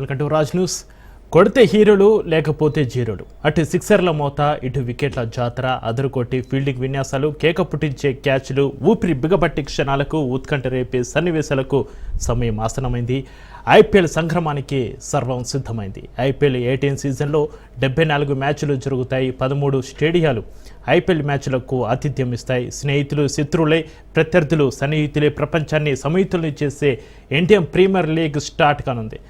Welcome to Raj news. కొడితే హీరోలు లేకపోతే జీరోలు. అటు సిక్సర్ల మోత ఇటు వికెట్ల జాతర అదరుకొట్టి ఫీల్డింగ్ విన్యాసాలు కేక పుట్టించే క్యాచ్లు ఊపిరి బిగబట్టి క్షణాలకు ఉత్కంఠ రేపే సన్నివేశాలకు సమయం ఆసనమైంది. ఐపీఎల్ సంక్రమానికి సర్వం సిద్ధమైంది. ఐపీఎల్ ఎయిటీన్ సీజన్లో డెబ్బై నాలుగు మ్యాచ్లు జరుగుతాయి పదమూడు స్టేడియాలు ఐపీఎల్ మ్యాచ్లకు ఆతిథ్యం ఇస్తాయి. స్నేహితులు శత్రువులే ప్రత్యర్థులు సన్నిహితులే ప్రపంచాన్ని సమయుతుల్ని చేసే ఇండియన్ ప్రీమియర్ లీగ్ స్టార్ట్ కానుంది.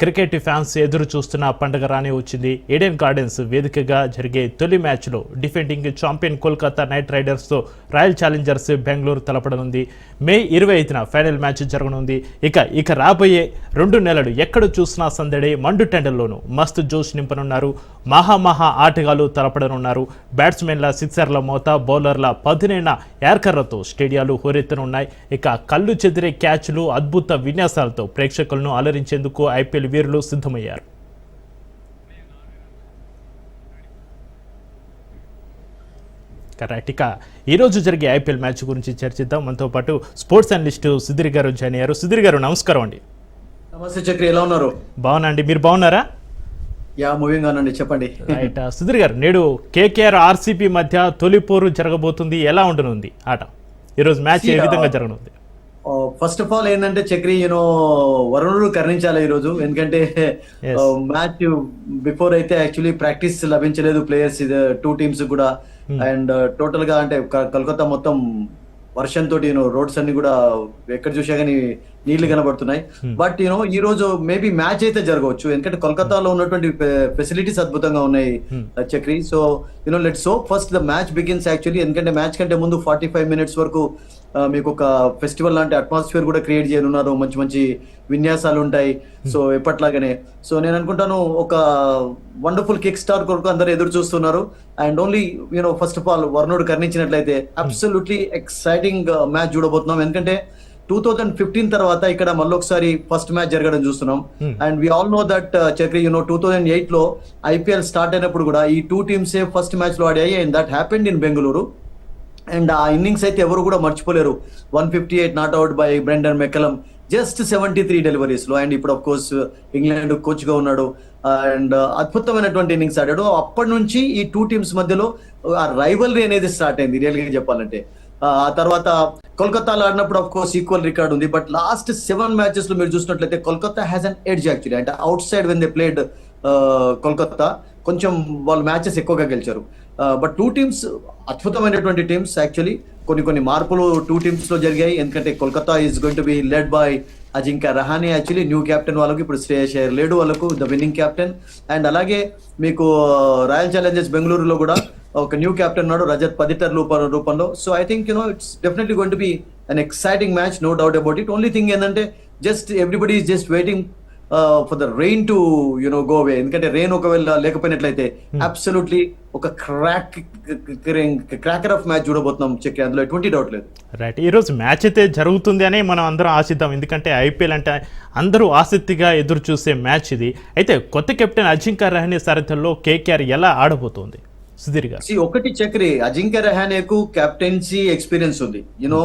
క్రికెట్ ఫ్యాన్స్ ఎదురు చూస్తున్న పండుగ రానే వచ్చింది. ఏడెన్ గార్డెన్స్ వేదికగా జరిగే తొలి మ్యాచ్లో డిఫెండింగ్ ఛాంపియన్ కోల్కతా నైట్ రైడర్స్తో రాయల్ ఛాలెంజర్స్ బెంగళూరు తలపడనుంది. మే ఇరవై ఐదున ఫైనల్ మ్యాచ్ జరగనుంది. ఇక ఇక రాబోయే రెండు నెలలు ఎక్కడ చూసినా సందడి మండు టెండల్లోనూ మస్తు జోష్ నింపనున్నారు. మహా మహా ఆటగాళ్ళు తలపడనున్నారు. బ్యాట్స్మెన్ల సిక్సర్ల మోత బౌలర్ల పదునైన యార్కర్లతో స్టేడియాలు హోరెత్తనున్నాయి. ఇక కళ్ళు చెదిరే క్యాచ్లు అద్భుత విన్యాసాలతో ప్రేక్షకులను అలరించేందుకు ఐపీఎల్ వీరులు సిద్ధమయ్యారు. కరెక్ట్ ఇక ఈరోజు జరిగే ఐపీఎల్ మ్యాచ్ గురించి చర్చిద్దాం. మనతో పాటు స్పోర్ట్స్ అనలిస్ట్ సుధీర్ గారు జాయిన్ అయ్యారు. సుధీర్ గారు నమస్కారం అండి. నమస్తే చక్రి ఎలా ఉన్నారు? బాగున్నా అండి. మీరు బాగున్నారా? యా మూవింగ్ ఆనండి చెప్పండి. రైట్. సుధీర్ గారు నేడు కేకేఆర్ ఆర్సీపీ మధ్య తొలి పోరు జరగబోతుంది. ఎలా ఉండనుంది ఆట? ఈరోజు మ్యాచ్ ఏ విధంగా జరగనుంది? ఫస్ట్ ఆఫ్ ఆల్ ఏంటంటే చక్రి యూనో వరుణుడు కర్ణించాలి ఈ రోజు ఎందుకంటే. మ్యాచ్ బిఫోర్ అయితే యాక్చువల్లీ ప్రాక్టీస్ లభించలేదు. ప్లేయర్స్ టూ టీమ్స్ కూడా. అండ్ టోటల్గా అంటే కలకత్తా మొత్తం వర్షం తోటి యూనో రోడ్స్ అన్ని కూడా ఎక్కడ చూసా కానీ నీళ్ళు కనబడుతున్నాయి. బట్ యూనో ఈ రోజు మేబీ మ్యాచ్ అయితే జరగవచ్చు. ఎందుకంటే కోల్కతాలో ఉన్నటువంటి ఫెసిలిటీస్ అద్భుతంగా ఉన్నాయి Chakri. So you know let's so first the match begins actually ఎందుకంటే మ్యాచ్ కంటే ముందు ఫార్టీ ఫైవ్ మినిట్స్ వరకు మీకు ఒక ఫెస్టివల్ లాంటి అట్మాస్ఫియర్ కూడా క్రియేట్ చేయనున్నారు. మంచి మంచి విన్యాసాలు ఉంటాయి. సో ఎప్పట్లాగానే. సో నేను అనుకుంటాను ఒక వండర్ఫుల్ కిక్ స్టార్ కొరకు అందరూ ఎదురు చూస్తున్నారు. And only you know first of all వర్ణుడు కర్ణించినట్లయితే అబ్సల్యూట్లీ ఎక్సైటింగ్ మ్యాచ్ చూడబోతున్నాం. ఎందుకంటే టూ థౌజండ్ ఫిఫ్టీన్ తర్వాత ఇక్కడ మళ్ళీ ఒకసారి ఫస్ట్ మ్యాచ్ జరగడం చూస్తున్నాం. And we all know that Chakri you know two thousand ఎయిట్లో ఐపీఎల్ స్టార్ట్ అయినప్పుడు కూడా ఈ టూ టీమ్స్ ఫస్ట్ మ్యాచ్లో ఆడాయి. And that happened in Bengaluru and ఆ ఇన్నింగ్స్ అయితే ఎవరు కూడా మర్చిపోలేరు. One fifty eight not out by Brendon McCullum just seventy three డెలివరీస్లో and ఇప్పుడు ఆఫ్ కోర్స్ ఇంగ్లాండ్ కోచ్గా ఉన్నాడు. అండ్ అద్భుతమైనటువంటి ఇన్నింగ్స్ ఆడాడు. అప్పటి నుంచి ఈ టూ టీమ్స్ మధ్యలో ఆ రైవల్రీ అనేది స్టార్ట్ అయింది రియల్గా చెప్పాలంటే. ఆ ఆ తర్వాత కోల్కతాలో ఆడినప్పుడు ఆఫ్ కోర్స్ ఈక్వల్ రికార్డ్ ఉంది. బట్ లాస్ట్ సెవెన్ మ్యాచెస్లో మీరు చూసినట్లయితే Kolkata has an edge actually అంటే outside when they played Kolkata కొంచెం వాళ్ళు మ్యాచెస్ ఎక్కువగా గెలిచారు. బట్ టూ టీమ్స్ అద్భుతమైనటువంటి టీమ్స్ యాక్చువల్లీ కొన్ని కొన్ని మార్పులు టూ టీమ్స్లో జరిగాయి. ఎందుకంటే Kolkata is going to be led by Ajinkya Rahane actually new captain వాళ్ళకు ఇప్పుడు శ్రేయస్ అయ్యర్ లేడు వాళ్ళకు ద విన్నింగ్ కెప్టెన్ అండ్ అలాగే మీకు రాయల్ ఛాలెంజర్స్ బెంగళూరులో కూడా ఒక న్యూ కెప్టెన్ ఉన్నాడు రజత్ పదిటర్ రూప రూపంలో. So I think you know it's definitely going to be an exciting match no doubt about it only thing ఏంటంటే just everybody is just waiting for the rain to you know go away ఎందుకంటే rain ఒకవేళ లేకపోయినట్లయితే absolutely ఒక crack cracker of match చూడబోతున్నాం check అందులో ఎటువంటి doubt లేదు. Right ఈరోజు మ్యాచ్ అయితే జరుగుతుంది అని మనం అందరం ఆశిద్దాం. ఎందుకంటే ఐపీఎల్ అంటే అందరూ ఆసక్తిగా ఎదురు చూసే మ్యాచ్ ఇది. అయితే కొత్త కెప్టెన్ అజింకా రహానే సారథ్యంలో కేకేఆర్ ఎలా ఆడబోతోంది? సుధీర్ గారు. ఒకటి చక్రి అజింక్య రహానేకు కెప్టెన్సీ ఎక్స్పీరియన్స్ ఉంది. యునో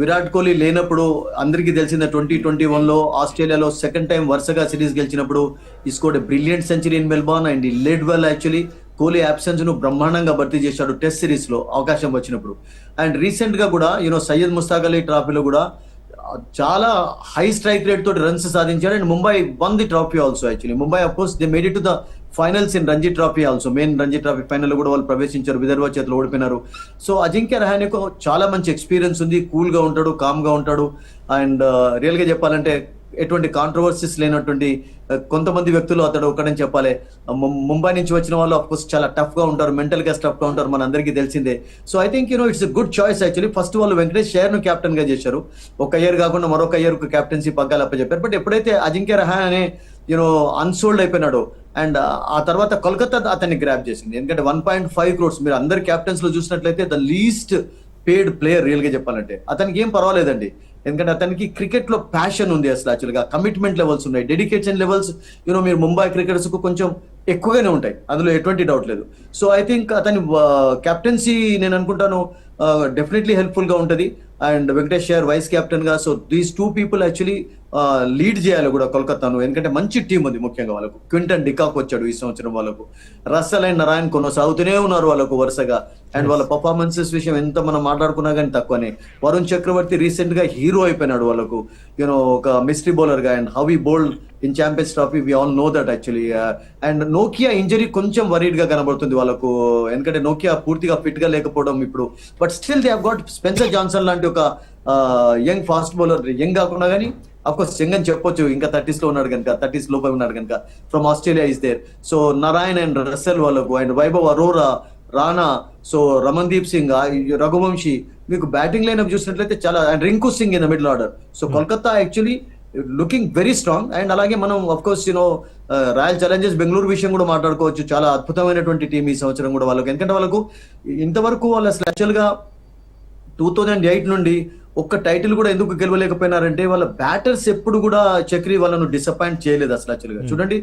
విరాట్ కోహ్లీ లేనప్పుడు అందరికీ తెలిసిన ట్వంటీ ట్వంటీ వన్లో ఆస్ట్రేలియాలో సెకండ్ టైం వరుసగా సిరీస్ గెలిచినప్పుడు he scored brilliant century in Melbourne and he led well actually Kohli అబ్సెన్స్ను బ్రహ్మాండంగా భర్తీ చేశాడు టెస్ట్ సిరీస్లో అవకాశం వచ్చినప్పుడు. అండ్ రీసెంట్గా కూడా యూనో సయ్యద్ ముస్తాక్ అలీ ట్రాఫీలో కూడా చాలా హై స్ట్రైక్ రేట్ తోటి రన్స్ సాధించాడు. And Mumbai won the trophy also actually Mumbai of course they made it to the finals in Ranji trophy also main Ranji trophy final కూడా వాళ్ళు ప్రవేశించారు. విదర్భ చేతిలో ఓడిపోయినారు. సో అజింక్య రహానేకు చాలా మంచి ఎక్స్పీరియన్స్ ఉంది. కూల్గా ఉంటాడు కామ్గా ఉంటాడు. అండ్ రియల్ uh, గా చెప్పాలంటే ఎటువంటి కాంట్రవర్సీస్ లేనటువంటి కొంతమంది వ్యక్తులు అతడు ఒకడని చెప్పాలి. ముంబై నుంచి వచ్చిన వాళ్ళు అఫ్ కోర్స్ చాలా టఫ్గా ఉంటారు మెంటల్గా టఫ్గా ఉంటారు మన అందరికీ తెలిసిందే. So I think you know it's good choice actually first వాళ్ళు వెంకటేష్ షేర్ను కెప్టెన్గా చేశారు. ఒక ఇయర్ కాకుండా మరొక ఇయర్కు కెప్టెన్సీ పగ్గాలు అప్పచెప్పారు బట్ ఎప్పుడైతే Ajinkya Rahane you know unsold అయిపోయినాడు అండ్ ఆ తర్వాత కోల్కతా అతన్ని గ్రాప్ చేసింది. ఎందుకంటే వన్ పాయింట్ ఫైవ్ క్రోర్స్ మీరు అందరు క్యాప్టెన్స్లో చూసినట్లయితే ద లీస్ట్ పేడ్ ప్లేయర్ రియల్గా చెప్పాలంటే. అతనికి ఏం పర్వాలేదండి. ఎందుకంటే అతనికి క్రికెట్లో ప్యాషన్ ఉంది అసలు యాక్చువల్గా కమిట్మెంట్ లెవెల్స్ ఉన్నాయి. డెడికేషన్ లెవెల్స్ యూనో మీరు ముంబై క్రికెటర్స్కు కొంచెం ఎక్కువగానే ఉంటాయి. అందులో ఎటువంటి డౌట్ లేదు. సో ఐ థింక్ అతని కెప్టెన్సీ నేను అనుకుంటాను డెఫినెట్లీ హెల్ప్ఫుల్గా ఉంటుంది. అండ్ వెంకటేష్ అయ్యర్ వైస్ కెప్టెన్గా. So these two people actually lead చేయాలి కూడా కోల్కతాను. ఎందుకంటే మంచి టీం ఉంది ముఖ్యంగా వాళ్ళకు. క్వింటన్ డికాక్ వచ్చాడు ఈ సంవత్సరం వాళ్ళకు. రస్సల్ అండ్ నారాయణ్ కొనసాగుతూనే ఉన్నారు వాళ్ళకు వరుసగా. అండ్ వాళ్ళ పర్ఫార్మెన్సెస్ విషయం ఎంత మనం మాట్లాడుకున్నా కానీ తక్కువనే. వరుణ్ చక్రవర్తి రీసెంట్గా హీరో అయిపోయినాడు వాళ్ళకు. యూనో ఒక mystery బౌలర్గా. And how he bowled in champions trophy we all know that actually and Nokia injury కొంచెం వరీడ్గా కనబడుతుంది వాళ్ళకు. ఎందుకంటే నోకియా పూర్తిగా ఫిట్గా లేకపోవడం ఇప్పుడు. But still they have got Spencer Johnson లాంటి ఒక యంగ్ ఫాస్ట్ బౌలర్ యంగ్ కాకుండా కానీ కోర్స్ యంగ్ అని చెప్పొచ్చు. ఇంకా థర్టీస్లో ఉన్నాడు కనుక థర్టీస్ లోపల ఉన్నాడు కనుక. From Australia is there so Narayan and Russell వాళ్ళకు అండ్ వైభవ్ అరోరా రాణా సో రమన్దీప్ సింగ్ రఘువంశీ మీకు బ్యాటింగ్ లైన్ చూసినట్లయితే చాలా and Rinku Singh in the middle order so Kolkata actually looking very strong and అలాగే మనం of course you know royal challengers Bengaluru విషయం కూడా మాట్లాడుకోవచ్చు. చాలా అద్భుతమైనటువంటి టీం ఈ సంవత్సరం కూడా వాళ్ళకు. ఎందుకంటే వాళ్ళకు ఇంతవరకు వాళ్ళ యాక్చువల్గా టూ థౌజండ్ ఎయిట్ నుండి ఒక్క టైటిల్ కూడా ఎందుకు గెలవలేకపోయినారంటే వాళ్ళ బ్యాటర్స్ ఎప్పుడు కూడా చక్రి వాళ్ళను డిసప్పాయింట్ చేయలేదు అసలు యాక్చువల్గా చూడండి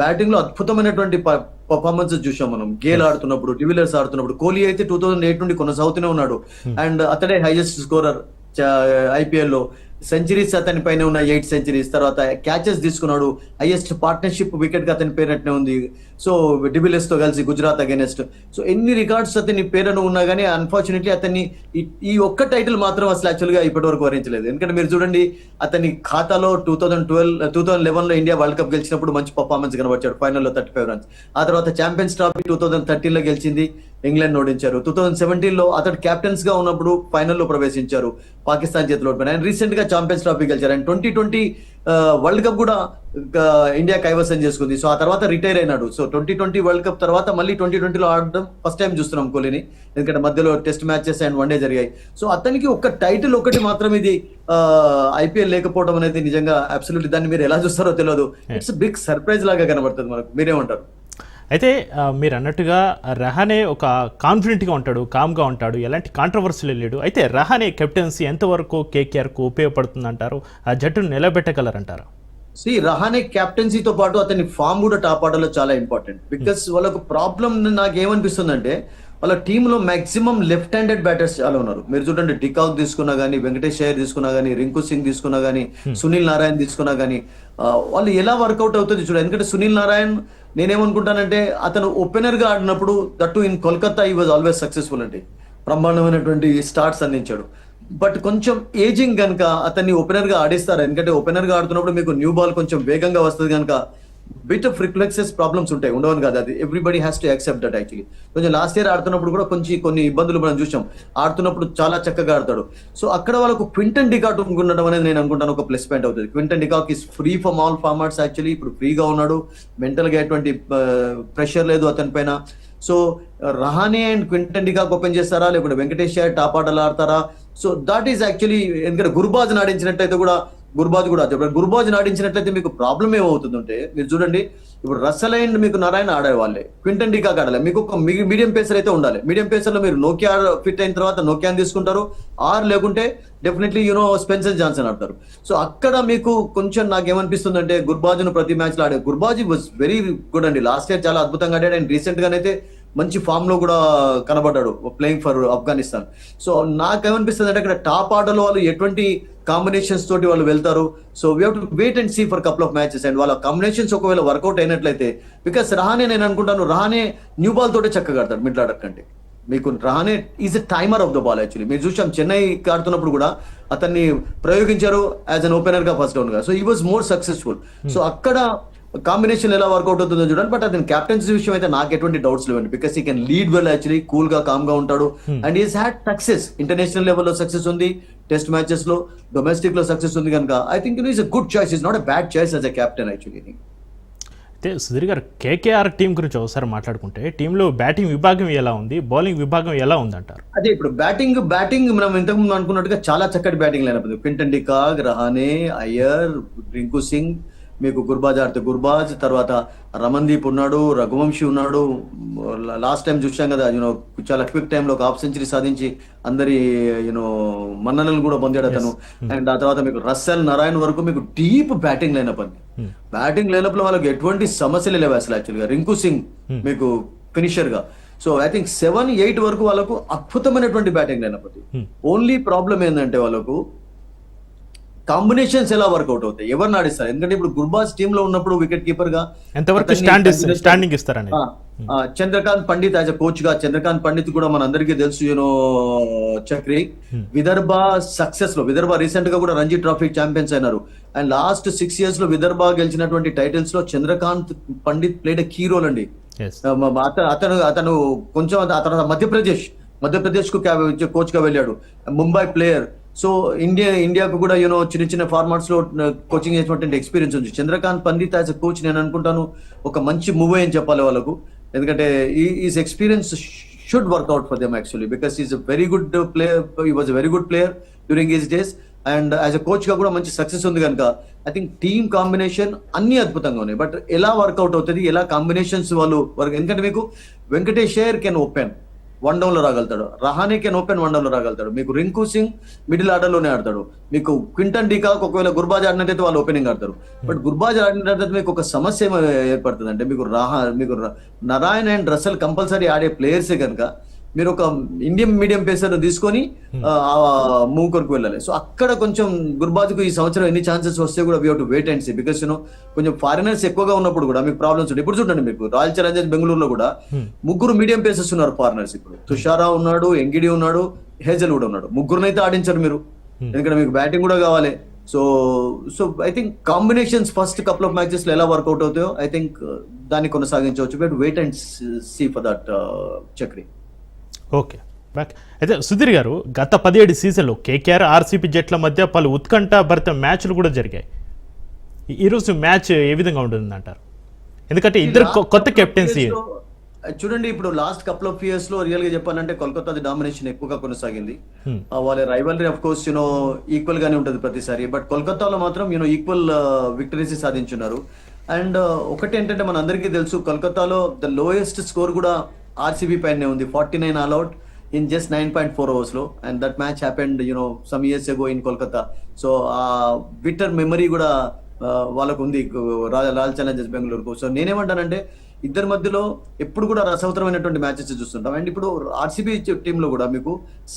బ్యాటింగ్లో అద్భుతమైనటువంటి పర్ఫార్మెన్సెస్ చూసాం మనం. గేల్ ఆడుతున్నప్పుడు డివిలర్స్ ఆడుతున్నప్పుడు. కోహ్లీ అయితే టూ థౌజండ్ ఎయిట్ నుండి కొనసాగుతూనే ఉన్నాడు. అండ్ అతడే హైయెస్ట్ స్కోరర్ ఐపీఎల్లో. సెంచరీస్ అతని పైన ఉన్న ఎయిట్ సెంచరీస్ తర్వాత క్యాచెస్ తీసుకున్నాడు. హైయెస్ట్ పార్ట్నర్షిప్ వికెట్గా అతని పేరట్నే ఉంది. సో డిబిలెస్తో కలిసి గుజరాత్ అగెనెస్ట్. సో ఎన్ని రికార్డ్స్ అతని పేరును ఉన్నా కానీ అన్ఫార్చునేట్లీ అతన్ని ఈ- ఈ ఒక్క టైటిల్ మాత్రం అసలు యాక్చువల్గా ఇప్పటి వరకు వరించలేదు. ఎందుకంటే మీరు చూడండి అతని ఖాతాలో two thousand twelve two thousand లెవెన్లో India world cup గెలిచినప్పుడు మంచి పర్ఫార్మెన్స్ కనబడ్డాడు ఫైనల్లో థర్టీ ఫైవ్ రన్స్ ఆ తర్వాత ఛాంపియన్స్ ట్రాఫీ టూ థౌసండ్ థర్టీన్లో గెలిచింది ఇంగ్లాండ్ ఓడించారు. టూ థౌసండ్ సెవెంటీన్లో అతడు కెప్టెన్స్గా ఉన్నప్పుడు ఫైనల్లో ప్రవేశించారు పాకిస్తాన్ చేతిలో ఓడిపోయిన. అండ్ రీసెంట్గా ఛాంపియన్స్ ట్రాఫీ గెలిచారు. And twenty twenty world cup కూడా ఇండియా కైవసం చేసుకుంది. సో ఆ తర్వాత రిటైర్ అయినాడు. So twenty twenty world cup తర్వాత మళ్ళీ ట్వంటీ ట్వంటీలో ఆడడం ఫస్ట్ టైం చూస్తున్నాం కోహ్లీని. ఎందుకంటే మధ్యలో test matches and one day జరిగాయి. సో అతనికి ఒక టైటిల్ ఒకటి మాత్రం ఇది ఐపీఎల్ లేకపోవడం అనేది నిజంగా అబ్సల్యూట్లీ దాన్ని మీరు ఎలా చూస్తారో తెలియదు. ఇట్స్ బిగ్ సర్ప్రైజ్ లాగా కనబడుతుంది మనకు. మీరేమంటారు? అయితే మీరు అన్నట్టుగా రహానే ఒక కాన్ఫిడెంట్గా ఉంటాడు కామ్గా ఉంటాడు ఎలాంటి కాంట్రవర్సీలు లేడు. అయితే రహానే కెప్టెన్సీ ఎంతవరకు కేకేఆర్కు ఉపయోగపడుతుంది అంటారు ఆ జట్టును నిలబెట్టగలరంటారు? సి రహానే కెప్టెన్సీతో పాటు అతని ఫామ్ కూడా టాప్ ఆర్డర్లో చాలా ఇంపార్టెంట్ బికాస్ వాళ్ళకు ప్రాబ్లం నాకు ఏమనిపిస్తుంది అంటే వాళ్ళ టీంలో మాక్సిమం లెఫ్ట్ హ్యాండెడ్ బ్యాటర్స్ చాలా ఉన్నారు. మీరు చూడండి డికాక్ తీసుకున్నా గానీ వెంకటేష్ అయ్యర్ తీసుకున్నా గానీ రింకు సింగ్ తీసుకున్నా గానీ సునీల్ నారాయణ్ తీసుకున్నా గానీ ఆ, వాళ్ళు ఎలా వర్కౌట్ అవుతుంది చూడండి ఎందుకంటే సునీల్ నారాయణ్ నేనేమనుకుంటానంటే అతను ఓపెనర్గా ఆడినప్పుడు దట్టు ఇన్ కోల్కతా ఈ వాజ్ ఆల్వేస్ సక్సెస్ఫుల్ అండి. బ్రహ్మాండమైనటువంటి స్టార్ట్స్ అందించాడు. బట్ కొంచెం ఏజింగ్ కనుక అతన్ని ఓపెనర్గా ఆడిస్తారు. ఎందుకంటే ఓపెనర్గా ఆడుతున్నప్పుడు మీకు న్యూ బాల్ కొంచెం వేగంగా వస్తుంది కనుక బిట్ ఆఫ్ రిఫ్లెక్సెస్ ప్రాబ్లమ్స్ ఉంటాయి. ఉండవని కాదు అది. Everybody has to accept that actually కొంచెం లాస్ట్ ఇయర్ ఆడుతున్నప్పుడు కూడా కొంచెం కొన్ని ఇబ్బందులు మనం చూసాం. ఆడుతున్నప్పుడు చాలా చక్కగా ఆడతాడు. సో అక్కడ వాళ్ళకు క్వింటన్ డికాట్ ఉండడం అనేది నేను అనుకుంటాను ఒక ప్లస్ పాయింట్ అవుతుంది. Quinton de Kock is free from all formats actually ఇప్పుడు ఫ్రీగా ఉన్నాడు. మెంటల్గా ఎటువంటి ప్రెషర్ లేదు అతని పైన. So Rahane and Quinton de Kock open చేస్తారా? లేకుంటే వెంకటేష్ టాప్ ఆటలు ఆడతారా? సో దాట్ ఈస్ యాక్చువల్లీ ఎందుకంటే గురుబాజ్ ఆడించినట్టయితే కూడా గుర్బాజ్ కూడా చెప్పారు. గుర్బాజ్ నాడించినట్లయితే మీకు ప్రాబ్లం ఏమవుతుందంటే మీరు చూడండి ఇప్పుడు రసల్ అండ్ మీకు నారాయణ ఆడే వాళ్ళే క్వింటన్ డికాక్ ఆడాలి. మీకు ఒక మీడియం పేసర్ అయితే ఉండాలి. మీడియం పేసర్లో మీరు నోకియా ఫిట్ అయిన తర్వాత నోకియాని తీసుకుంటారు. ఆర్ లేకుంటే definitely you know Spencer Johnson ఆడతారు. సో అక్కడ మీకు కొంచెం నాకు ఏమనిపిస్తుంది అంటే ప్రతి మ్యాచ్లో ఆడే గుర్బాజ్ వాజ్ వెరీ గుడ్ అండి. లాస్ట్ ఇయర్ చాలా అద్భుతంగా ఆడాడు. అండ్ రీసెంట్ గానైతే మంచి ఫామ్లో కూడా కనబడ్డాడు. ప్లేయింగ్ ఫర్ ఆఫ్ఘనిస్తాన్ సో నాకేమనిపిస్తుంది అంటే అక్కడ టాప్ ఆర్డర్ వాళ్ళు ఎటువంటి కాంబినేషన్స్ తోటి వాళ్ళు వెళ్తారు. So we to wait and see for couple of matches and వాళ్ళ కాంబినేషన్స్ ఒకవేళ వర్కౌట్ అయినట్లయితే బికాస్ రహానే నేను అనుకుంటాను రహానే న్యూ బాల్ తోటే చక్కగా ఆడతాడు మిడ్ ఆర్డర్ కంటే. మీకు Rahane is a timer of the ball actually మీరు చూసాం చెన్నై ఆడుతున్నప్పుడు కూడా అతన్ని ప్రయోగించారు యాజ్ అన్ ఓపెనర్గా first డౌన్గా. So he was more successful so అక్కడ కాంబినేషన్ ఎలా వర్కౌట్ అవుతుందో చూడండి. బట్ అతని కెప్టెన్సీ విషయం అయితే నాకు ఎటువంటి డౌట్స్ లేవండి. Because he can lead well actually కూల్గా కామ్గా ఉంటాడు. And is had success international లెవెల్లో సక్సెస్ ఉంది. టెస్ట్ మ్యాచెస్లో డొమెస్టిక్లో సక్సెస్ ఉంది కనుక. I think is a good choice is not a bad choice as a captain actually అయితే సుధీర్ గారు కేకేఆర్ టీం గురించి ఒకసారి మాట్లాడుకుంటే టీంలో బ్యాటింగ్ విభాగం ఎలా ఉంది? బౌలింగ్ విభాగం ఎలా ఉందంటారు? అదే ఇప్పుడు బ్యాటింగ్ బ్యాటింగ్ మనం ఇంతకు ముందు అనుకున్నట్టుగా చాలా చక్కటి batting lineup Quinton de Kock Rahane Iyer Rinku Singh మీకు గుర్బాజ్ ఆడితే గుర్బాజ్ తర్వాత రమన్దీప్ ఉన్నాడు రఘువంశీ ఉన్నాడు. లాస్ట్ టైం చూసాం కదా యూనో చాలా క్విక్ టైంలో ఒక హాఫ్ సెంచరీ సాధించి అందరి యూనో మన్ననలు కూడా పొందాడు అతను. అండ్ ఆ తర్వాత మీకు రస్సెల్ నారాయణ వరకు మీకు డీప్ బ్యాటింగ్ లైనప్ అంది బ్యాటింగ్ లైనప్లో వాళ్ళకి ఎటువంటి సమస్యలు లేవు అసలు యాక్చువల్గా రింకు సింగ్ మీకు ఫినిషర్గా so I think seven eight వరకు వాళ్ళకు అద్భుతమైనటువంటి బ్యాటింగ్ లైనప్ ఓన్లీ ప్రాబ్లం ఏంటంటే వాళ్ళకు కాంబినేషన్స్ ఎలా వర్కౌట్ అవుతాయి? ఎవరిని ఆడిస్తారు ఎందుకంటే ఇప్పుడు గుర్బాజ్ టీమ్లో ఉన్నప్పుడు వికెట్ కీపర్గా ఎంతవరకు స్టాండింగ్ ఇస్తారని. ఆ, చంద్రకాంత్ పండిత్ యాజ్ అ కోచ్గా చంద్రకాంత్ పండిత్ కూడా మన అందరికీ తెలుసు యూనో చక్రి. విదర్భ సక్సెస్లో విదర్భ రీసెంట్గా కూడా రంజీ ట్రోఫీ ఛాంపియన్స్ అయినారు. అండ్ లాస్ట్ సిక్స్ ఇయర్స్లో విదర్భ గెలిచినటువంటి టైటిల్స్లో Chandrakant Pandit played key role అండి. అతను అతను కొంచెం అత- అతను మధ్యప్రదేశ్ మధ్యప్రదేశ్కు కోచ్గా వెళ్ళాడు. ముంబై ప్లేయర్ సో ఇండియా ఇండియాకు కూడా యూనో చిన్న చిన్న ఫార్మాట్స్లో uh, కోచింగ్ చేసినటువంటి ఎక్స్పీరియన్స్ ఉంది. Chandrakant Pandit as a coach నేను అనుకుంటాను ఒక మంచి మూవ్ అని చెప్పాలి వాళ్ళకు. ఎందుకంటే his experience should work out for them actually because is a very good player he was a very good player during his days and as a కోచ్గా కూడా మంచి సక్సెస్ ఉంది కనుక ఐ థింక్ టీమ్ కాంబినేషన్ అన్ని అద్భుతంగా ఉన్నాయి. But ఎలా work out అవుతుంది ఎలా కాంబినేషన్స్ వాళ్ళు వర్క్ ఎందుకంటే మీకు వెంకటేష్ షేర్ కెన్ ఓపెన్ వన్ డౌన్లో రాగలుగుతాడు. రహానే కెన్ ఓపెన్ వన్ డౌన్లో రాగలుగుతాడు. మీకు రింకు సింగ్ మిడిల్ ఆర్డర్లోనే ఆడతాడు. మీకు క్వింటన్ డీకాక్ ఒకవేళ గుర్బాజ్ ఆడినట్టయితే వాళ్ళు ఓపెనింగ్ ఆడతారు. బట్ గుర్బాజ్ ఆడినట్టయితే మీకు ఒక సమస్య ఏర్పడుతుంది అంటే మీకు రహా మీకు నారాయణ అండ్ రసల్ కంపల్సరీ ఆడే ప్లేయర్సే కనుక మీరు ఒక ఇండియన్ మీడియం పేసర్ తీసుకొని మూవ్ కొరకు వెళ్ళాలి. సో అక్కడ కొంచెం గుర్బాజ్కు ఈ సంవత్సరం ఎన్ని ఛాన్సెస్ వస్తే కూడా we to wait and see because you know కొంచెం ఫారినర్స్ ఎక్కువగా ఉన్నప్పుడు కూడా మీకు ప్రాబ్లమ్స్ ఉంటాయి. ఇప్పుడు చూడండి మీకు రాయల్ ఛాలెంజర్స్ బెంగళూరులో కూడా ముగ్గురు మీడియం పేసర్స్ ఉన్నారు ఫారినర్స్ ఇప్పుడు. తుషారా ఉన్నాడు ఎంగిడి ఉన్నాడు హేజల్ కూడా ఉన్నాడు. ముగ్గురునైతే ఆడించారు మీరు. ఎందుకంటే మీకు బ్యాటింగ్ కూడా కావాలి. So so I think combinations first couple of మ్యాచెస్లో ఎలా వర్కౌట్ అవుతాయో ఐ థింక్ దాన్ని కొనసాగించవచ్చు. But wait and see for that Chakri. Okay. Back అయితే సుధీర్ గారు గత పదిహేడు సీజన్లో కేకేఆర్ ఆర్సీపీ జట్ల మధ్య పలు ఉత్కంఠ భరిత మ్యాచ్లు కూడా జరిగాయి. ఈరోజు మ్యాచ్ ఏ విధంగా ఉంటుంది అంటారు ఎందుకంటే ఇద్దరు కొత్త కెప్టెన్సీ చూడండి ఇప్పుడు లాస్ట్ కపుల్ ఆఫ్ ఇయర్స్లో రియల్గా చెప్పాలంటే కోల్కతాది డామినేషన్ ఎక్కువగా కొనసాగింది. Hmm. వాళ్ళ rivalry of course you know equal గానే ఉంటది ప్రతిసారి. బట్ కోల్కతాలో మాత్రం యూనో ఈక్వల్ విక్టరీస్ సాధించున్నారు. అండ్ ఒకటి ఏంటంటే మన అందరికీ తెలుసు కోల్కతాలో ద లోయెస్ట్ స్కోర్ కూడా ఆర్సీబీ పైనే ఉంది. Forty nine all out in just nine point four అవర్స్లో and that match happened you know some years ago in Kolkata so ఆ విటర్ మెమరీ కూడా వాళ్ళకు ఉంది రాయల్ రాయల్ ఛాలెంజర్స్ బెంగళూరుకు సో నేనేమంటానంటే ఇద్దరి మధ్యలో ఎప్పుడు కూడా రసవతరమైనటువంటి మ్యాచెస్ చూస్తుంటాం. అండ్ ఇప్పుడు ఆర్సీబీ టీమ్లో కూడా మీకు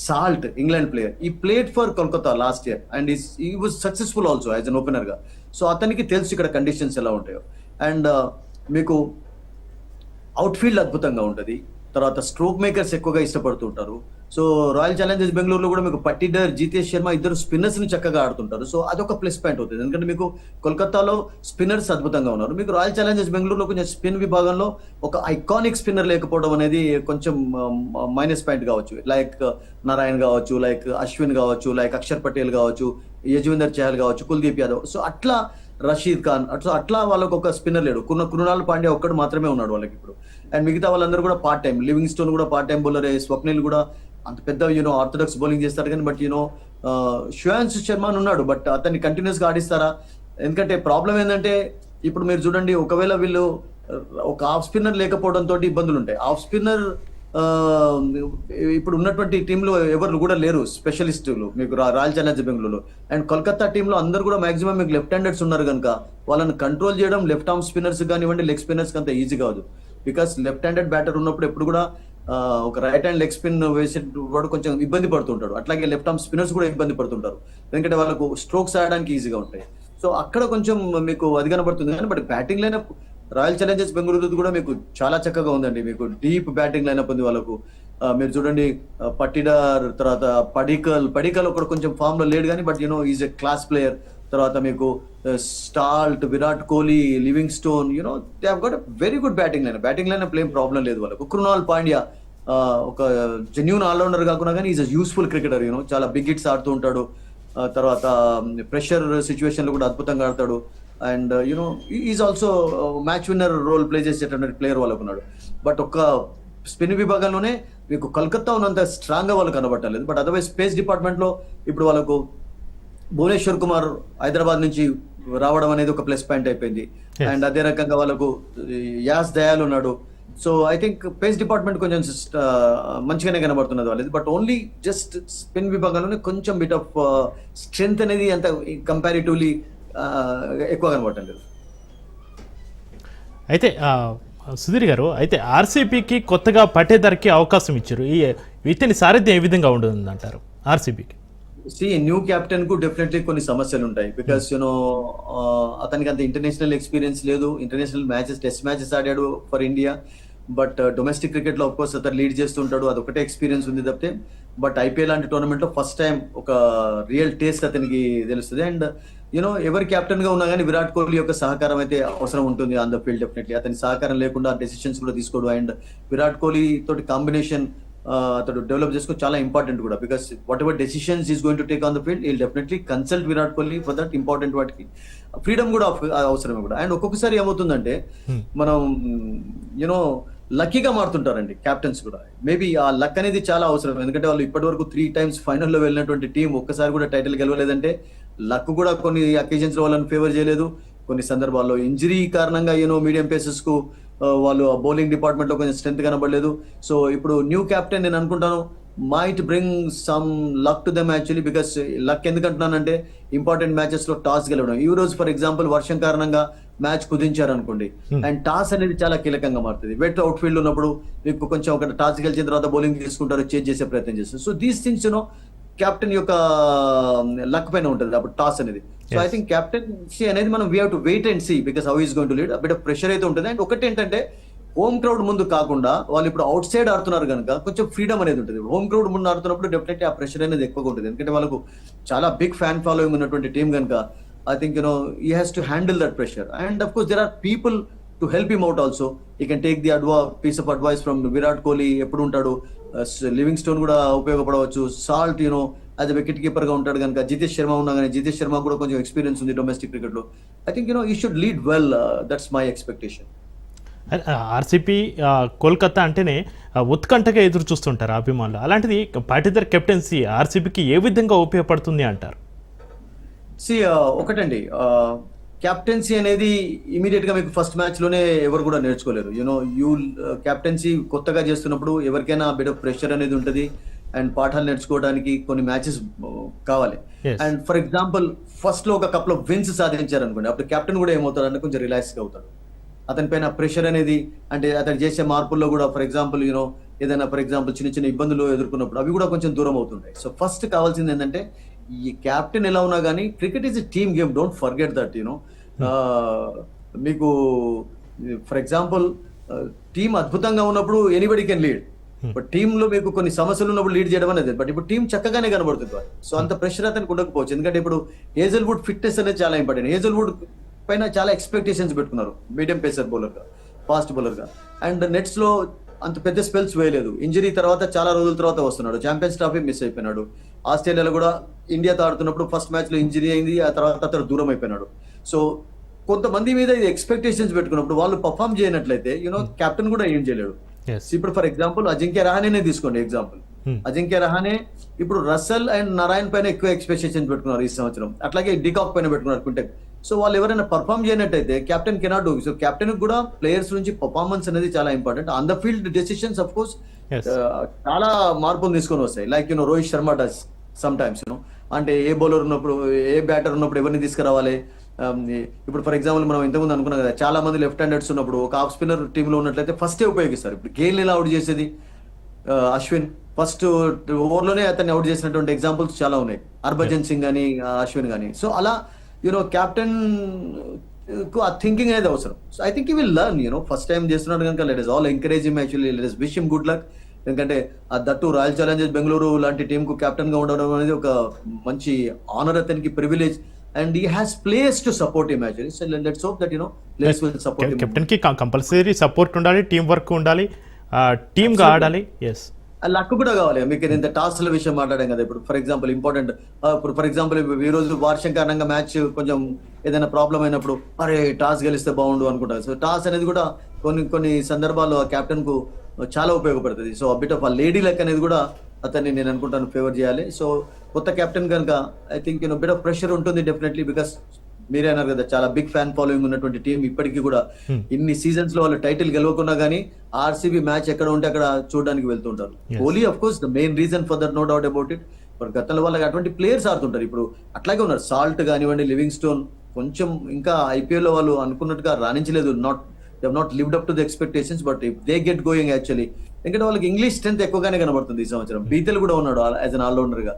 Salt England player he played for Kolkata last year and he was successful also as an ఓపెనర్గా సో అతనికి తెలుసు ఇక్కడ కండిషన్స్ ఎలా ఉంటాయో. అండ్ మీకు అవుట్ఫీల్డ్ అద్భుతంగా ఉంటుంది. తర్వాత స్ట్రోక్ మేకర్స్ ఎక్కువగా ఇష్టపడుతుంటారు. సో రాయల్ ఛాలెంజర్స్ బెంగళూరులో కూడా మీకు పట్టిడర్ జితేష్ శర్మ ఇద్దరు స్పిన్నర్స్ని చక్కగా ఆడుతుంటారు. సో అదొక ప్లస్ పాయింట్ అవుతుంది. ఎందుకంటే మీకు కోల్కతాలో స్పిన్నర్స్ అద్భుతంగా ఉన్నారు. మీకు రాయల్ ఛాలెంజర్స్ బెంగళూరులో కొంచెం స్పిన్ విభాగంలో ఒక ఐకానిక్ స్పిన్నర్ లేకపోవడం అనేది కొంచెం మైనస్ పాయింట్ కావచ్చు. లైక్ నారాయణ్ uh, కావచ్చు లైక్ అశ్విన్ కావచ్చు లైక్ అక్షర్ పటేల్ కావచ్చు యజ్వేందర్ చహల్ కావచ్చు కుల్దీప్ యాదవ్ సో అట్లా రషీద్ ఖాన్. అట్లా అట్లా వాళ్ళకి ఒక స్పిన్నర్ లేడు. కున్న కృణాల్ పాండ్యా ఒక్కడు మాత్రమే ఉన్నాడు వాళ్ళకి ఇప్పుడు. అండ్ మిగతా వాళ్ళందరూ కూడా పార్ట్ టైం లివింగ్ స్టోన్ కూడా పార్ట్ టైం బౌలర్. స్వప్నిల్ కూడా అంత పెద్ద యూనో ఆర్థడాక్స్ బౌలింగ్ చేస్తారు కానీ బట్ యూనో శ్రేయాన్స్ శర్మ అని ఉన్నాడు బట్ అతన్ని కంటిన్యూస్గా ఆడిస్తారా? ఎందుకంటే ప్రాబ్లం ఏంటంటే ఇప్పుడు మీరు చూడండి ఒకవేళ వీళ్ళు ఒక ఆఫ్ స్పిన్నర్ లేకపోవడంతో ఇబ్బందులు ఉంటాయి ఆఫ్ స్పిన్నర్ ఇప్పుడు ఉన్నటువంటి టీంలో ఎవరు కూడా లేరు స్పెషలిస్టులు మీకు రాయల్ ఛాలెంజర్ బెంగళూరులో. అండ్ కోల్కతా టీంలో అందరు కూడా మాక్సిమం మీకు లెఫ్ట్ హ్యాండర్స్ ఉన్నారు కనుక వాళ్ళని కంట్రోల్ చేయడం లెఫ్ట్ ఆర్మ్ స్పిన్నర్స్ కానివ్వండి లెగ్ స్పిన్నర్స్ అంత ఈజీ కాదు. బికాస్ లెఫ్ట్ హ్యాండెడ్ బ్యాటర్ ఉన్నప్పుడు ఎప్పుడు కూడా ఒక రైట్ హ్యాండ్ లెగ్ స్పిన్ వేసేటప్పుడు కొంచెం ఇబ్బంది పడుతుంటాడు. అట్లాగే లెఫ్ట్ ఆర్మ్ స్పిన్నర్స్ కూడా ఇబ్బంది పడుతుంటారు. ఎందుకంటే వాళ్ళకు స్ట్రోక్స్ ఆడడానికి ఈజీగా ఉంటాయి. సో అక్కడ కొంచెం మీకు అది కనబడుతుంది. కానీ but batting lineup royal challengers Bengaluru కూడా మీకు చాలా చక్కగా ఉందండి. మీకు డీప్ బ్యాటింగ్ లైనప్ ఉంది వాళ్ళకు. మీరు చూడండి పట్టిడార్ తర్వాత పడికల్ పడికల్ ఒకడు కొంచెం ఫామ్లో లేడు కానీ but you know is a class player తర్వాత మీకు Salt Virat Kohli Livingstone you know they have got very good batting line batting line ప్లేమ్ problem లేదు వాళ్ళకు. కృణాల్ పాండ్యా ఒక జెన్యున్ ఆల్రౌండర్ కాకుండా కానీ is a useful cricketer you know చాలా big hits ఆడుతూ ఉంటాడు. తర్వాత ప్రెషర్ సిచ్యువేషన్లో కూడా అద్భుతంగా ఆడతాడు. And you know is also match winner role play చేసేటటువంటి ప్లేయర్ వాళ్ళకు ఉన్నాడు. బట్ ఒక్క స్పిన్ విభాగంలోనే మీకు కలకత్తా ఉన్నంత స్ట్రాంగ్గా వాళ్ళు కనబట్టలేదు బట్ అదర్వైజ్ స్పేస్ డిపార్ట్మెంట్లో ఇప్పుడు వాళ్ళకు భువనేశ్వర్ కుమార్ హైదరాబాద్ నుంచి రావడం అనేది ఒక ప్లస్ పాయింట్ అయిపోయింది. అండ్ అదే రకంగా వాళ్ళకు యాస్ దయాల్ ఉన్నాడు. So I think pace department కొంచెం మంచిగానే కనబడుతున్నది వాళ్ళది. బట్ ఓన్లీ జస్ట్ స్పిన్ విభాగంలోనే కొంచెం బిట్ ఆఫ్ స్ట్రెంగ్త్ అనేది అంత కంపారిటివ్లీ ఎక్కువ కనబడటం అయితే ఆ, సుధీర్ గారు అయితే ఆర్సీబీకి కొత్తగా పట్టేదరకి అవకాశం ఇచ్చారు. ఈ ఇతని సారథ్యం ఏ విధంగా ఉంటుంది అంటారు ఆర్సీబీకి? సి న్యూ కెప్టెన్కు డెఫినెట్లీ కొన్ని సమస్యలు ఉంటాయి. బికాస్ యూనో అతనికి అంత ఇంటర్నేషనల్ ఎక్స్పీరియన్స్ లేదు. ఇంటర్నేషనల్ మ్యాచెస్ టెస్ట్ మ్యాచెస్ ఆడాడు ఫర్ ఇండియా బట్ డొమెస్టిక్ క్రికెట్లో ఆఫ్ కోర్స్ అతను లీడ్ చేస్తుంటాడు. అదొకటే ఎక్స్పీరియన్స్ ఉంది తప్పితే. బట్ ఐపీఎల్ లాంటి టోర్నమెంట్లో ఫస్ట్ టైం ఒక రియల్ టేస్ట్ అతనికి తెలుస్తుంది. అండ్ యూనో ఎవరు కెప్టెన్గా ఉన్నా కానీ విరాట్ కోహ్లీ యొక్క సహకారం అయితే అవసరం ఉంటుంది ఆన్ ద ఫీల్డ్ డెఫినెట్లీ అతని సహకారం లేకుండా డెసిషన్స్ కూడా తీసుకోడు. అండ్ విరాట్ కోహ్లీ తోటి కాంబినేషన్ అతడు డెవలప్ చేసుకో చాలా ఇంపార్టెంట్ కూడా. Because whatever decisions he's going to take on the field he definitely consult Virat Kohli for that important వాటికి. ఫ్రీడమ్ కూడా అవ- అవసరమే కూడా. అండ్ ఒక్కొక్కసారి ఏమవుతుందంటే Hmm. మనం యూనో లక్కీగా మారుతుంటారండి క్యాప్టెన్స్ కూడా. మేబీ ఆ లక్ అనేది చాలా అవసరం. ఎందుకంటే వాళ్ళు ఇప్పటి వరకు త్రీ టైమ్స్ ఫైనల్లో వెళ్ళినటువంటి టీం ఒక్కసారి కూడా టైటిల్ గెలవలేదంటే లక్ కూడా కొన్ని అకేషన్స్లో వాళ్ళని ఫేవర్ చేయలేదు. కొన్ని సందర్భాల్లో ఇంజరీ కారణంగా యూనో మీడియం పేసెస్కు ఆ, వాళ్ళు బౌలింగ్ డిపార్ట్మెంట్లో కొంచెం స్ట్రెంత్ కనబడలేదు. సో ఇప్పుడు న్యూ కెప్టెన్ నేను అనుకుంటాను might bring some luck to them actually because luck ఎందుకంటున్నానంటే ఇంపార్టెంట్ మ్యాచెస్లో టాస్ గెలవడం. ఈ రోజు ఫర్ ఎగ్జాంపుల్ వర్షం కారణంగా మ్యాచ్ కుదించారు అనుకోండి అండ్ టాస్ అనేది చాలా కీలకంగా మారుతుంది. వెట్ అవుట్ ఫీల్డ్ ఉన్నప్పుడు మీకు కొంచెం ఒక టాస్ గెలిచిన తర్వాత బౌలింగ్ తీసుకుంటారు చేంజ్ చేసే ప్రయత్నం చేస్తారు. So these things you know captain యొక్క లక్ పైన ఉంటుంది అప్పుడు టాస్ అనేది. So I. థింక్ కెప్టెన్సీ అనేది మనం we have to wait and see because how he's going to lead bit pressure అయితే ఉంటుంది. అండ్ ఒకటి ఏంటంటే హోమ్ క్రౌడ్ ముందు కాకుండా వాళ్ళు ఇప్పుడు అవుట్ సైడ్ ఆడుతున్నారు కనుక కొంచెం ఫ్రీడమ్ అనేది ఉంటుంది. హోమ్ క్రౌడ్ ముందు ఆడుతున్నప్పుడు డెఫినెట్లీ ఆ ప్రెషర్ అనేది ఎక్కువగా ఉంటుంది. ఎందుకంటే వాళ్ళకు చాలా బిగ్ ఫ్యాన్ ఫాలోయింగ్ ఉన్నటువంటి టీం కనుక I think you know he has to handle that pressure and of course there are people to help him out also he can take the adva piece of advice from Virat Kohli ఎప్పుడు ఉంటాడు? Livingstone కూడా ఉపయోగపడవచ్చు. Salt you know as wicket కీపర్గా ఉంటాడు కనుక జితేష్ శర్మ ఉన్నా కానీ జితేష్ శర్మ కూడా కొంచెం experience ఉంది డొమెస్టిక్ క్రికెట్లో. I think you know he should lead well that's my expectation RCB Kolkata అంటేనే ఆ, ఉత్కంఠగా ఎదురు చూస్తుంటారు అభిమానులు. అలాంటిది పాటిదర్ కెప్టెన్సీ ఆర్సీబీకి ఏ విధంగా ఉపయోగపడుతుంది అంటారు? సి ఒకటండి క్యాప్టెన్సీ అనేది ఇమీడియట్గా మీకు ఫస్ట్ మ్యాచ్లోనే ఎవరు కూడా నేర్చుకోలేరు. యూనో యూ క్యాప్టెన్సీ కొత్తగా చేస్తున్నప్పుడు ఎవరికైనా బిట్ ఆఫ్ ప్రెషర్ అనేది ఉంటుంది అండ్ పాఠాలు నేర్చుకోవడానికి కొన్ని మ్యాచెస్ కావాలి. Yes. అండ్ ఫర్ ఎగ్జాంపుల్ ఫస్ట్లో ఒక కప్లో విన్స్ సాధించారు అనుకోండి అప్పుడు కెప్టెన్ కూడా ఏమవుతాడు కొంచెం రిలాక్స్గా అవుతాడు. అతని పైన ప్రెషర్ అనేది అంటే అతను చేసే మార్పుల్లో కూడా ఫర్ ఎగ్జాంపుల్ యూనో ఏదైనా ఫర్ ఎగ్జాంపుల్ చిన్న చిన్న ఇబ్బందులు ఎదుర్కొన్నప్పుడు అవి కూడా కొంచెం దూరం అవుతుంటాయి. సో ఫస్ట్ కావాల్సింది ఏంటంటే ఈ కెప్టెన్ ఎలా ఉన్నా కానీ cricket is a team game don't forget that you know మీకు ఫర్ ఎగ్జాంపుల్ టీం అద్భుతంగా ఉన్నప్పుడు ఎనీబడి కెన్ లీడ్ బట్ టీమ్లో మీకు కొన్ని సమస్యలు ఉన్నప్పుడు లీడ్ చేయడం అనేది బట్ ఇప్పుడు టీం చక్కగానే కనబడుతుంది సో అంత ప్రెషర్ అతనికి ఉండకపోవచ్చు. ఎందుకంటే ఇప్పుడు ఏజల్వుడ్ ఫిట్నెస్ అనేది చాలా ఇంపార్టెంట్ ఏజల్వుడ్ పైన చాలా ఎక్స్పెక్టేషన్స్ పెట్టుకున్నారు. మీడియం పేసర్ బౌలర్గా ఫాస్ట్ బౌలర్గా. అండ్ నెట్స్లో అంత పెద్ద స్పెల్స్ వేయలేదు. ఇంజరీ తర్వాత చాలా రోజుల తర్వాత వస్తున్నాడు. ఛాంపియన్స్ ట్రాఫీ మిస్ అయిపోయినాడు. ఆస్ట్రేలియాలో కూడా ఇండియాతో ఆడుతున్నప్పుడు ఫస్ట్ మ్యాచ్లో ఇంజరీ అయింది ఆ తర్వాత అతను దూరం అయిపోయినాడు. సో కొంతమంది మీద ఇది ఎక్స్పెక్టేషన్స్ పెట్టుకున్నప్పుడు వాళ్ళు పర్ఫామ్ చేయనట్లయితే యూనో కెప్టెన్ కూడా ఏం చేయలేడు. ఇప్పుడు ఫర్ ఎగ్జాంపుల్ అజింక్య రహానేనే తీసుకోండి ఎగ్జాంపుల్ Hmm. అజింక్య రహానే ఇప్పుడు రసల్ అండ్ నారాయణ్ పైన ఎక్కువ ఎక్స్పెక్టేషన్స్ పెట్టుకున్నారు ఈ సంవత్సరం. అట్లాగే డికాక్ పైన పెట్టుకున్నారు కుంటెక్ సో వాళ్ళు ఎవరైనా perform చేయనట్టయితే captain cannot do so captain కూడా ప్లేయర్స్ నుంచి పర్ఫార్మెన్స్ అనేది చాలా important on the field decisions of course. చాలా మార్పులు తీసుకొని వస్తాయి. Like you know Rohit Sharma does sometimes you know అంటే ఏ బౌలర్ ఉన్నప్పుడు ఏ బ్యాటర్ ఉన్నప్పుడు ఎవరిని తీసుకురావాలి? ఇప్పుడు ఫర్ ఎగ్జాంపుల్ మనం ఇంతకుముందు అనుకున్నాం కదా చాలా మంది లెఫ్ట్ హ్యాండర్స్ ఉన్నప్పుడు ఒక ఆఫ్ స్పిన్నర్ టీంలో ఉన్నట్లయితే ఫస్టే ఉపయోగిస్తారు? ఇప్పుడు గేల్ ఎలా అవుట్ చేసేది? అశ్విన్ ఫస్ట్ ఓవర్లోనే అతన్ని అవుట్ చేసినటువంటి ఎగ్జాంపుల్స్ చాలా ఉన్నాయి. హర్భజన్ సింగ్ కానీ అశ్విన్ కానీ సో అలా యూనో కెప్టెన్కు ఆ థింకింగ్ అనేది అవసరం. So I think you will learn you know first time చేస్తున్నాడు కనుక let us all encourage him actually let us wish him good luck ఎందుకంటే ఆ దట్టు రాయల్ ఛాలెంజర్స్ బెంగళూరు లాంటి టీం కు కెప్టెన్గా ఉండడం అనేది ఒక మంచి ఆనర్ అతనికి privilege and he has players to support him actually so let's hope that you know players will support him కెప్టెన్కి compulsory support ఉండాలి టీం వర్క్ ఉండాలి టీమ్గా ఆడాలి. ఎస్ లక్ కూడా కావాలి. మీకు ఇంత టాస్ల విషయం మాట్లాడాం కదా. ఇప్పుడు ఫర్ ఎగ్జాంపుల్ ఇంపార్టెంట్ ఇప్పుడు ఫర్ ఎగ్జాంపుల్ ఈ రోజు వర్షం కారణంగా మ్యాచ్ కొంచెం ఏదైనా ప్రాబ్లం అయినప్పుడు అరే టాస్ గెలిస్తే బాగుండు అనుకుంటారు సో టాస్ అనేది కూడా కొన్ని కొన్ని సందర్భాల్లో ఆ కెప్టెన్కు చాలా ఉపయోగపడుతుంది. సో బిట్ ఆఫ్ ఆ లేడీ లక్ అనేది కూడా అతన్ని నేను అనుకుంటాను ఫేవర్ చేయాలి. సో కొత్త కెప్టెన్ కనుక I think you know bit of pressure ఉంటుంది డెఫినెట్లీ బికాస్ మీరే అన్నారు కదా చాలా బిగ్ ఫ్యాన్ ఫాలోయింగ్ ఉన్నటువంటి టీం ఇప్పటికీ కూడా ఇన్ని సీజన్స్లో వాళ్ళు టైటిల్ గెలవకున్నా కానీ ఆర్సీబీ మ్యాచ్ ఎక్కడ ఉంటే అక్కడ చూడడానికి వెళ్తుంటారు. Kohli of course the main reason for that no doubt about it but గతంలో వాళ్ళకి అటువంటి ప్లేయర్స్ ఆడుతుంటారు. ఇప్పుడు అట్లాగే ఉన్నారు. సాల్ట్ కానివ్వండి లివింగ్ స్టోన్ కొంచెం ఇంకా ఐపీఎల్లో వాళ్ళు అనుకున్నట్టుగా రాణించలేదు. Not they not lived up to the expectations but if they get going actually ఎందుకంటే వాళ్ళకి ఇంగ్లీష్ స్ట్రెంత్ ఎక్కువగానే కనబడుతుంది ఈ సంవత్సరం. బీతల్ కూడా ఉన్నాడు యాజ్ అన్ ఆల్రౌండర్గా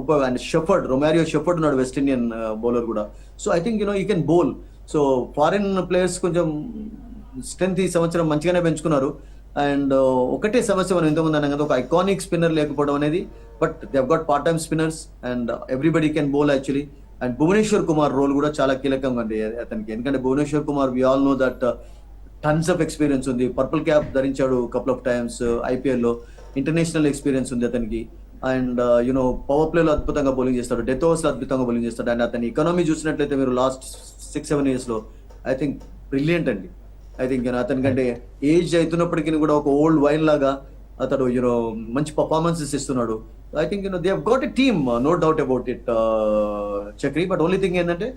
ఉప అండ్ షెఫర్డ్ రొమారియో షెఫర్డ్ ఉన్నాడు వెస్ట్ ఇండియన్ బౌలర్ కూడా. So I think you know he can bowl so foreign players కొంచెం స్ట్రెంత్ ఈ సంవత్సరం మంచిగానే పెంచుకున్నారు. అండ్ ఒకటే సమస్య మనం ఇంతకుముందు అన్నాం కదా ఒక ఐకానిక్ స్పిన్నర్ లేకపోవడం అనేది. But they've got part time spinners and everybody can bowl actually and Bhuvneshwar Kumar role కూడా చాలా కీలకంగా ఉంది అతనికి. ఎందుకంటే Bhuvneshwar Kumar we all know that tons of experience ఉంది. పర్పుల్ క్యాప్ ధరించాడు కపుల్ ఆఫ్ టైమ్స్ ఐపీఎల్లో ఇంటర్నేషనల్ ఎక్స్పీరియన్స్ ఉంది అతనికి. అండ్ యునో పవర్ ప్లేలో అద్భుతంగా బౌలింగ్ చేస్తాడు. డెత్ ఓవర్స్ అద్భుతంగా బౌలింగ్ చేస్తాడు. అండ్ అతని ఎకనామీ చూసినట్లయితే మీరు లాస్ట్ సిక్స్ సెవెన్ ఇయర్స్లో ఐ థింక్ బ్రిలియంట్ అండి. ఐ థింక్ అతనికంటే ఏజ్ అవుతున్నప్పటికీ కూడా ఒక ఓల్డ్ వైన్ లాగా అతడు యూనో మంచి పర్ఫార్మెన్సెస్ ఇస్తున్నాడు. I think you know they got a team no doubt about it Chakri. But only thing ఏంటంటే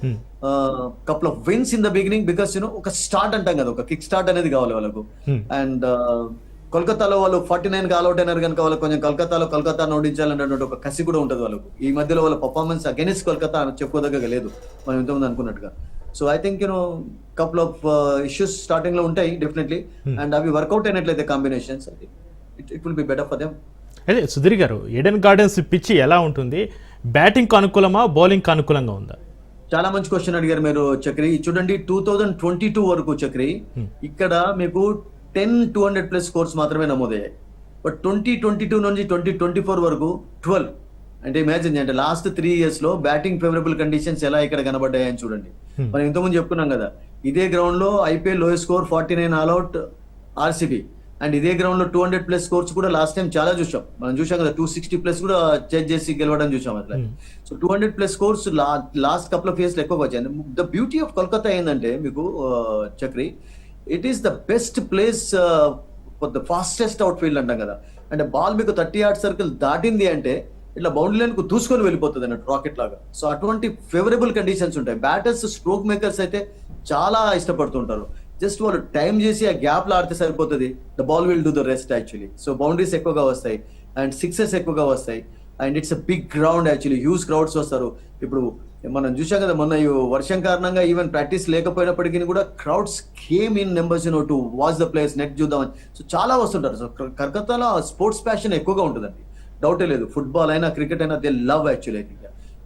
couple of wins in the beginning because you know ఒక స్టార్ట్ అంటాం కదా ఒక కిక్ స్టార్ట్ అనేది కావాలి వాళ్ళకు. Hmm. అండ్ కోల్కతాలో వాళ్ళు ఫార్టీ నైన్ అవుట్ అయినారు కనుక వాళ్ళకి కొంచెం కోల్కతాలో కోల్కతాను ఓడించాలన్నటువంటి ఒక కసి కూడా ఉంటుంది వాళ్ళకు. ఈ మధ్యలో వాళ్ళ పర్ఫార్మెన్స్ అగెనిస్ట్ కోల్కతా అని చెప్పుకోదగ్గ లేదు. మనం ఇంతకుముందు అనుకున్నట్టుగా. So I think you know couple of issues స్టార్టింగ్లో ఉంటాయి డెఫినెట్లీ అండ్ అవి వర్కౌట్ అయినట్లయితే combinations it it will be better for them అదే సుధీర్ గారు ఎడెన్ గార్డెన్స్ పిచ్చి ఎలా ఉంటుంది? బ్యాటింగ్ అనుకూలమా బౌలింగ్ అనుకూలంగా ఉందా? చాలా మంచి క్వశ్చన్ అడిగారు మీరు చక్రి. చూడండి టూ థౌజండ్ ట్వంటీ టూ వరకు చక్రి ఇక్కడ మీకు ten two hundred plus scores మాత్రమే నమోదయ్యాయి. బట్ ట్వంటీ ట్వంటీ టూ నుంచి ట్వంటీ ట్వంటీ ఫోర్ వరకు ట్వెల్వ్ అంటే ఇమాజిన్ అంటే లాస్ట్ త్రీ ఇయర్స్లో బ్యాటింగ్ ఫేవరబుల్ కండిషన్స్ ఎలా ఇక్కడ కనబడ్డాయని చూడండి. మనం ఇంతకుముందు చెప్పుకున్నాం కదా ఇదే గ్రౌండ్లో IPL lowest score forty nine all out RCB and ఇదే గ్రౌండ్లో టూ హండ్రెడ్ ప్లస్ స్కోర్స్ కూడా లాస్ట్ టైం చాలా చూసాం మనం చూసాం కదా టూ సిక్స్టీ ప్లస్ కూడా చేజ్ చేసి గెలవడం చూసాం అట్లా. So two hundred plus scores last couple of years ఎక్కువ వచ్చాయి. ద బ్యూటీ ఆఫ్ కోల్కతా ఏంటంటే మీకు Chakri it is the best place the fastest outfield అంటాం కదా. అంటే బాల్ మీకు థర్టీ ఆర్ట్ సర్కిల్ దాటింది అంటే ఇట్లా బౌండరీ లైన్కు దూసుకొని వెళ్ళిపోతుంది అన్నట్టు రాకెట్ లాగా. సో అటువంటి ఫేవరబుల్ కండిషన్స్ ఉంటాయి. బ్యాటర్స్ స్ట్రోక్ మేకర్స్ అయితే చాలా ఇష్టపడుతుంటారు. జస్ట్ వాళ్ళు టైం చేసి ఆ గ్యాప్లో ఆడితే సరిపోతుంది. The ball will do the rest actually. So boundaries ఎక్కువగా వస్తాయి. అండ్ సిక్సెస్ ఎక్కువగా వస్తాయి. And it's a big ground actually. Huge crowds వస్తారు. ఇప్పుడు మనం చూసాం కదా మొన్న ఈ వర్షం కారణంగా ఈవెన్ ప్రాక్టీస్ లేకపోయినప్పటికీ కూడా crowds came in numbers no to watch the players net చూద్దామని. సో చాలా వస్తుంటారు. సో కలకత్తాలో స్పోర్ట్స్ ప్యాషన్ ఎక్కువగా ఉంటుందండి. డౌటే లేదు. ఫుట్బాల్ అయినా క్రికెట్ అయినా దే లవ్ యాక్చువల్లీ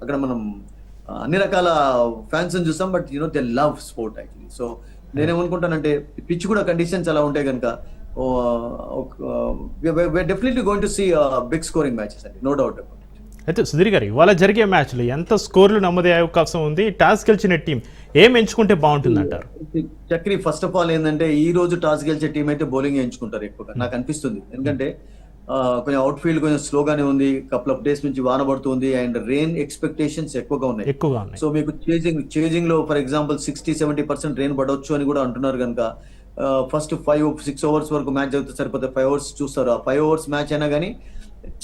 అక్కడ మనం అన్ని రకాల ఫ్యాన్స్ చూస్తాం but you know they love sport actually so నేనేమనుకుంటానంటే pitch కూడా కండిషన్స్ అలా ఉంటే కనుక definitely going to see big scoring matches అండి నో డౌట్ అయితే సుధీర్ గారు ఇవాళ జరిగే మ్యాచ్లో ఎంత స్కోర్లు నమోదయ్యే అవకాశం ఉంది? టాస్ గెలిచిన టీం ఏం ఎంచుకుంటే బాగుంటుంది అంటారు చక్రి ఫస్ట్ ఆఫ్ ఆల్ ఏంటంటే ఈ రోజు టాస్ గెలిచే టీం అయితే బౌలింగ్ ఎంచుకుంటారు ఎక్కువగా నాకు అనిపిస్తుంది. ఎందుకంటే కొంచెం అవుట్ ఫీల్డ్ కొంచెం స్లోగానే ఉంది. కపుల్ ఆఫ్ డేస్ నుంచి వాన పడుతుంది అండ్ రెయిన్ ఎక్స్పెక్టేషన్స్ ఎక్కువగా ఉన్నాయి. ఎక్కువగా ఉన్నాయి. సో మీకు chasing చేజింగ్లో for example sixty seventy percent rain పడవచ్చు అని కూడా అంటున్నారు కనుక ఫస్ట్ ఫైవ్ సిక్స్ ఓవర్స్ వరకు మ్యాచ్ జరిగితే సరిపోతే ఫైవ్ అవర్స్ చూస్తారు? ఆ ఫైవ్ అవర్స్ మ్యాచ్ అయినా కానీ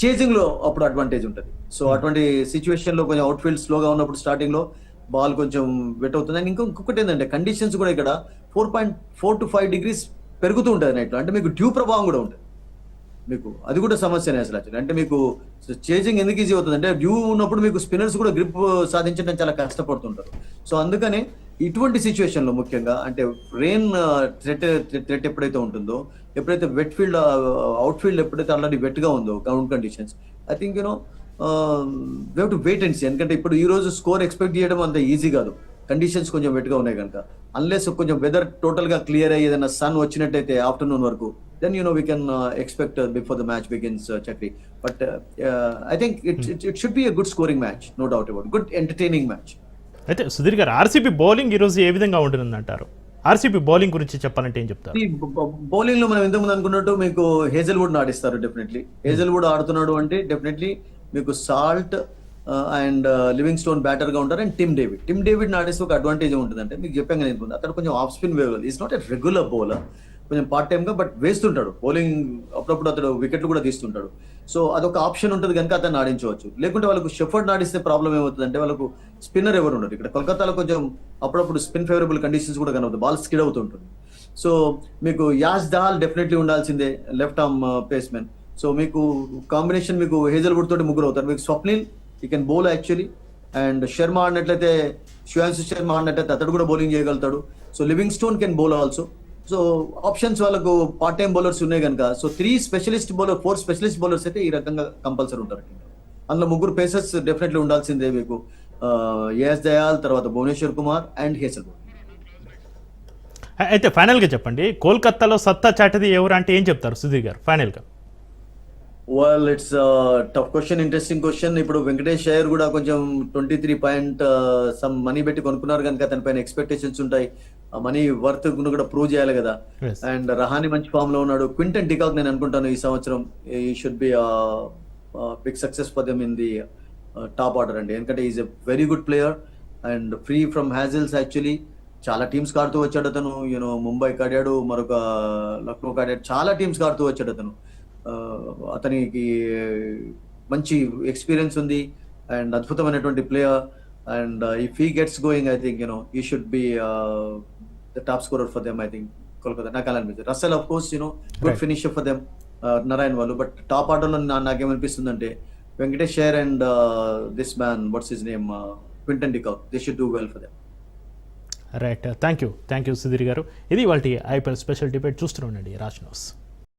చేజింగ్లో అప్పుడు అడ్వాంటేజ్ ఉంటుంది. సో అటువంటి సిచ్యువేషన్లో కొంచెం అవుట్ ఫీల్డ్ స్లోగా ఉన్నప్పుడు స్టార్టింగ్లో బాల్ కొంచెం వెట్ అవుతుంది. అండ్ ఇంకో ఇంకొకటి ఏంటంటే కండిషన్స్ కూడా ఇక్కడ four point four to five degrees పెరుగుతూ ఉంటుంది నైట్లో. అంటే మీకు డ్యూ ప్రభావం కూడా ఉంటుంది. మీకు అది కూడా సమస్యనే అసలు actually. అంటే మీకు చేజింగ్ ఎందుకు ఈజీ అవుతుంది అంటే డ్యూ ఉన్నప్పుడు మీకు స్పిన్నర్స్ కూడా గ్రిప్ సాధించడం చాలా కష్టపడుతుంటారు. సో అందుకని ఇటువంటి సిచ్యువేషన్లో ముఖ్యంగా అంటే రెయిన్ థ్రెట్ థ్రెట్ ఎప్పుడైతే ఉంటుందో ఎప్పుడైతే వెట్ ఫీల్డ్ అవుట్ ఫీల్డ్ ఎప్పుడైతే ఆల్రెడీ వెట్గా ఉందో ground conditions I think you know we've to wait and see ఎందుకంటే ఇప్పుడు ఈ రోజు స్కోర్ ఎక్స్పెక్ట్ చేయడం అంత ఈజీ కాదు. కండిషన్స్ కొంచెం వెట్గా ఉన్నాయి కనుక. అన్లెస్ కొంచెం వెదర్ టోటల్గా క్లియర్ అయ్యి ఏదైనా సన్ వచ్చినట్టయితే ఆఫ్టర్నూన్ వరకు then you know we can expect before the match begins Chakri but I think it it should be a good scoring match no doubt about good entertaining match అయితే సుధీర్ గారు RCB bowling ఈరోజు ఏ విధంగా ఉంటుంది అంటారు RCB bowling గురించి చెప్పాలంటే ఏం చెప్తారు? బౌలింగ్లో మనం ఇంతకుముందు అనుకున్నట్టు మీకు హేజల్ వుడ్ ఆడిస్తారు డెఫినెట్లీ హేజల్ వుడ్ ఆడుతున్నాడు అంటే డెఫినెట్లీ మీకు సాల్ట్ అండ్ లివింగ్ స్టోన్ బ్యాటర్గా ఉంటారు and Tim David Tim David ఆడేస్తే ఒక అడ్వాంటేజ్ ఉంటుంది అంటే మీకు చెప్పాను కదా అతను కొంచెం off spin wave is not a regular bowler కొంచెం పార్ట్ టైం గా బట్ వేస్తుంటాడు. బౌలింగ్ అప్పుడప్పుడు అతడు వికెట్లు కూడా తీస్తుంటాడు. సో అదొక ఆప్షన్ ఉంటుంది కనుక అతను ఆడించవచ్చు. లేకుంటే వాళ్ళకు షెఫర్డ్ ఆడిస్తే ప్రాబ్లం ఏమవుతుంది అంటే వాళ్ళకు స్పిన్నర్ ఎవరు ఉండరు. ఇక్కడ కోల్కతాలో కొంచెం అప్పుడప్పుడు స్పిన్ ఫేవరబుల్ కండిషన్స్ కూడా కనవుతుంది బాల్ స్కిడ్ అవుతుంటుంది సో మీకు యాస్ దహాల్ డెఫినెట్లీ ఉండాల్సిందే లెఫ్ట్ ఆర్మ్ పేస్మెన్ సో మీకు కాంబినేషన్ మీకు హేజల్వుడ్ తోటి ముగ్గురు అవుతారు. మీకు Swapnil you can bowl actually and Sharma ఆడినట్లయితే Shreyans Sharma ఆడినట్లయితే అతడు కూడా బౌలింగ్ చేయగలుగుతాడు. So Livingstone can bowl also so options వాళ్ళకు పార్ట్ టైం బౌలర్స్ ఉన్నాయి కనుక. So three specialist bowler four specialist bowlers అయితే ఈ రకంగా కంపల్సరీ ఉంటారు అందులో ముగ్గురు పేసర్స్ డెఫినెట్లీ ఉండాల్సిందే మీకు. ఏఎస్ దయాల్ తర్వాత భువనేశ్వర్ కుమార్ అండ్ హేసల్ అయితే ఫైనల్గా చెప్పండి. కోల్కత్తాలో సత్తా చాటది ఎవరు అంటే ఏం చెప్తారు సుధీర్ గారు? ఫైనల్గా well it's tough question interesting question ఇప్పుడు వెంకటేష్ అయ్యర్ కూడా కొంచెం twenty three point some money పెట్టి కొనుక్కున్నారు కనుక తన పైన ఎక్స్పెక్టేషన్స్ ఉంటాయి. మనీ వర్త్ కూడా ప్రూవ్ చేయాలి కదా. అండ్ రహాని మంచి ఫామ్లో ఉన్నాడు. క్వింటన్ డికాక్ నేను అనుకుంటాను ఈ సంవత్సరం ఈ should be big success for them in the top order అండి. ఎందుకంటే is a very good player and free from hassles actually చాలా టీమ్స్ ఆడుతూ వచ్చాడు అతను. యూనో ముంబైకి ఆడాడు మరొక లక్నోకి ఆడాడు. చాలా టీమ్స్ ఆడుతూ వచ్చాడు అతను. అతనికి మంచి ఎక్స్పీరియన్స్ ఉంది. అండ్ అద్భుతమైనటువంటి player and if he gets going I think you know he should be the top scorer for them I think Kolkata నాకు అలా అనిపిస్తుంది Russell of course you know good Right. Finisher for them Narine వాళ్ళు but top ఆర్డర్లో నాకేమనిపిస్తుంది అంటే Venkatesh share and this man what's his name Quinton de Kock they should do well for them right thank you thank you Sudheer garu. ఇది వాళ్ళ IPL special debate చూస్తూ ఉండండి. Raj news.